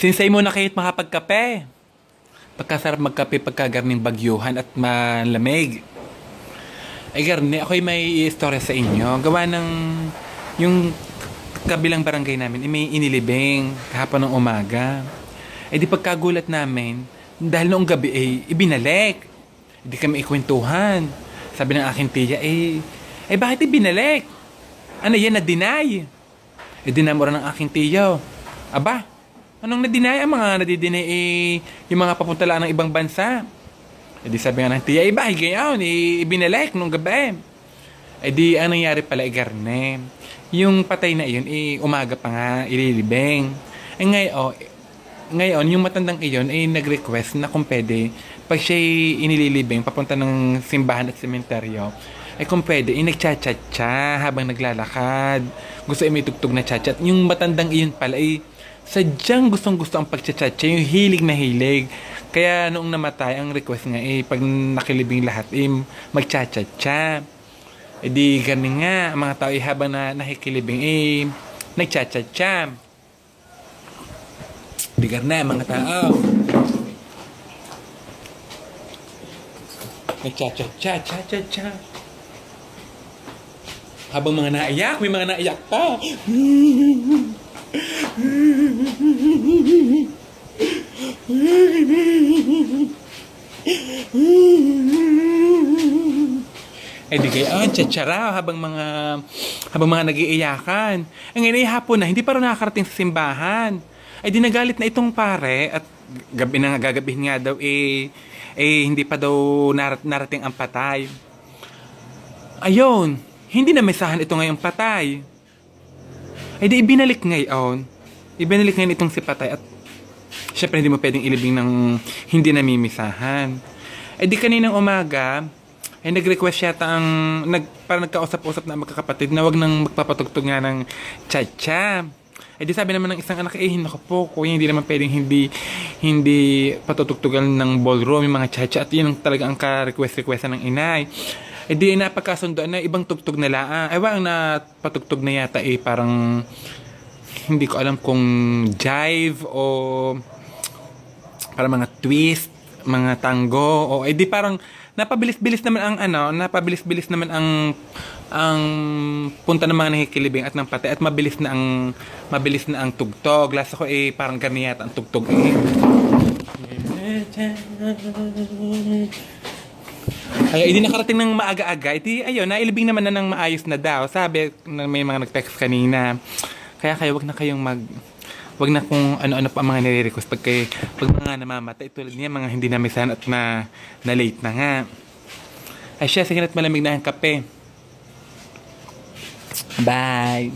Sinsay muna kayo't makapagkape. Pagkasarap magkape pagkagarning bagyuhan at malamig. Ay garni, ako'y may istorya sa inyo. Gawa ng yung kabilang barangay namin, eh, may inilibing kahapon ng umaga. Eh di pagkagulat namin, dahil noong gabi eh, ibinalik. Hindi kami ikwentuhan. Sabi ng aking tiya, eh, eh bakit ibinalik? Ano yan, na-deny? Eh dinamura ng aking tiyo. Aba, anong na-deny? Ang mga nadideny eh, yung mga papunta lang ng ibang bansa. Eh di sabi nga ng tiya, eh bakit gayon? Eh, ibinalik nung gabi. Eh di, ang nangyari pala, eh garne. Yung patay na iyon, eh, umaga pa nga, ililibing. Eh ngayon, ngayon, yung matandang iyon ay nag-request na kung pwede, pag siya'y inililibing, papunta ng simbahan at sementeryo, ay kung pwede, ay nagchat-chat habang naglalakad. Gusto ay may tugtog na chat-chat. Yung matandang iyon pala ay sadyang gustong-gusto ang pagchat-chat yung hilig na hilig. Kaya noong namatay, ang request nga eh, pag nakilibing lahat, eh, magchat-chat Eh di ganun nga, ang mga tao eh, habang na nakikilibing, eh, nagchat-chat Bigar na mga tao. Nagcha-cha-cha-cha-cha-cha. Habang mga naiyak, may mga naiyak pa. Eh di kayo, ah, tsatsara habang mga habang mga nag-iiyakan. Ang ngayon ay hapon na, hindi pa rin nakakarating sa simbahan. Ay di nagalit na itong pare at gabi na gagabihin nga daw eh, eh hindi pa daw narat, narating ang patay. Ayun, hindi na mesahan ito ngayong patay. Ay di ibinalik ngayon. Ibinalik ngayon itong si patay at syempre hindi mo pwedeng ilibing ng hindi namimisahan. Ay di kaninang umaga, ay nag-request yata ang nag para nagkausap-usap na magkakapatid na wag nang magpapatugtog nga ng cha-cha. Eh di sabi naman ng isang anak, eh nako po, kuya, hindi naman pwedeng hindi hindi patutugtugan ng ballroom, yung mga cha-cha at yun talaga ang ka-request-request ng inay. Eh di napagkasundoan na ibang tugtog na lang. Ay ang napatugtog na yata eh parang hindi ko alam kung jive o parang mga twist, mga tango o eh di parang napabilis-bilis naman ang ano, napabilis-bilis naman ang ang punta ng mga nakikilibing at ng pati at mabilis na ang mabilis na ang tugtog. Last ako eh parang ganyan yata ang tugtog eh. Ay, hindi nakarating ng maaga-aga. Iti, ayun, nailibing naman na ng maayos na daw. Sabi, may mga nag-text kanina. Kaya kayo, wag na kayong mag... Wag na kung ano-ano pa mga nire-request pag, kay, pag mga namamatay. Tulad niya, mga hindi na misan at na, na late na nga. Ay siya, sige na't malamig na ang kape. Bye!